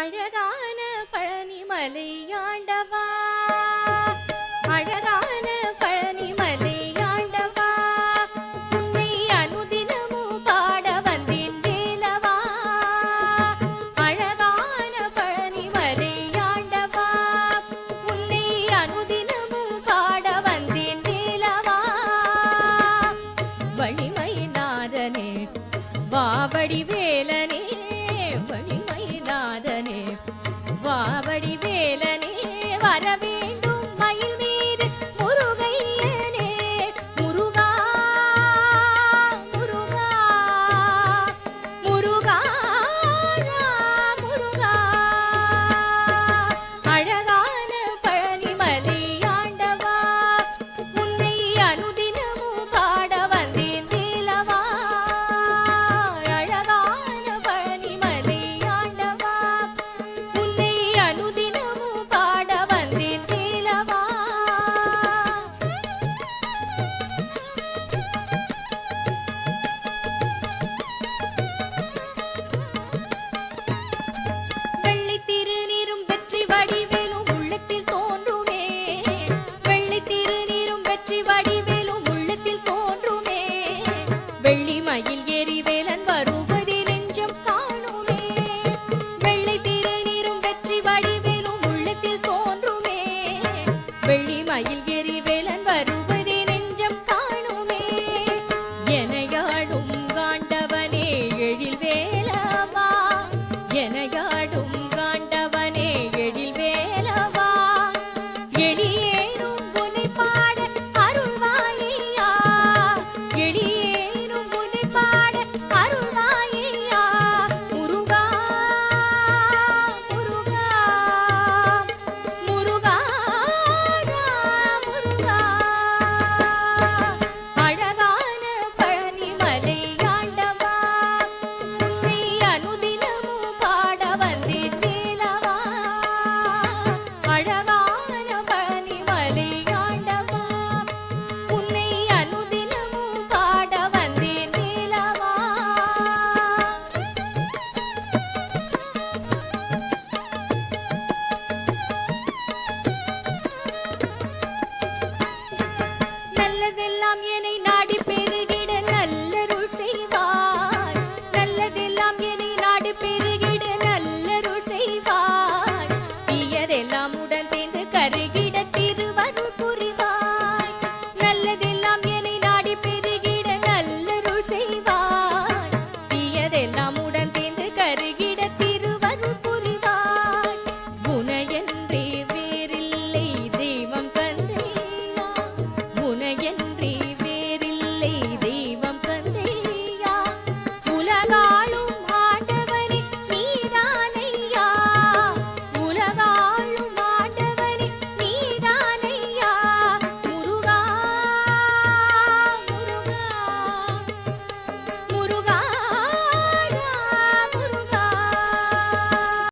அழகான பழனிமலை ஆண்டவா அழகான பழனிமலை ஆண்டவா உன்னை அனுதினமும் பாட வந்தேன் வேலவா? அழகான பழனிமலை ஆண்டவா உன்னை அனுதினமும் பாட வந்தேன் வேலவா? வழிமை நாதனே வாவடி வேலை maravilla. எரிவேலன் வரும்